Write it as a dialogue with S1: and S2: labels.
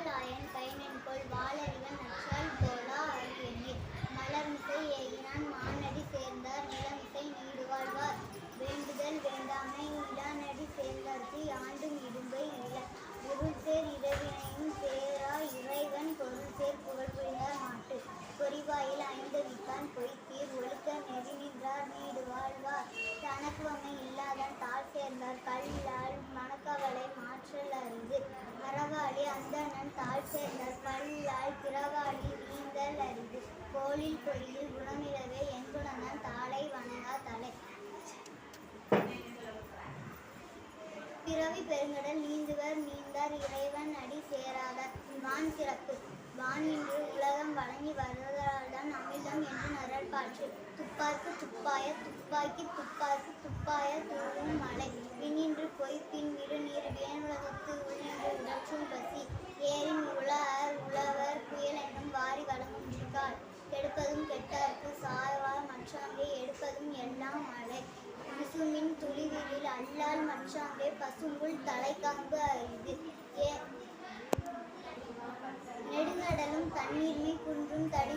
S1: வாழ் ஆயன் கைநன் கொள் வாழறிவன் நற்றால் போல் சேர்ந்தார் பல்லால் பிறவாளி நீந்தல் அரிது. கோளில் பொழியில் குணமிழவே என்புணர்ந்தான் தாளை வணங்கா தலை. பிறவி பெருங்கடல் நீந்துவர் நீந்தார் இறைவன் அடி சேராதார். வான் சிறப்பு. வான் இன்று உலகம் வழங்கி வருவதால்தான் அமிர்தம் என்று நரல்பாற்று துப்பாக்கு துப்பாய துப்பாக்கி துப்பாக்கி மற்றாங்கே எடுப்பதும் எல்லாம் மழை. விசுமின் துளிவிலில் அல்லால் மற்றாங்கே பசுங்குள் தலைக்காம்பு அரிது. ஏ நெடுங்கடலும் தண்ணீர்மை குன்றும் தடி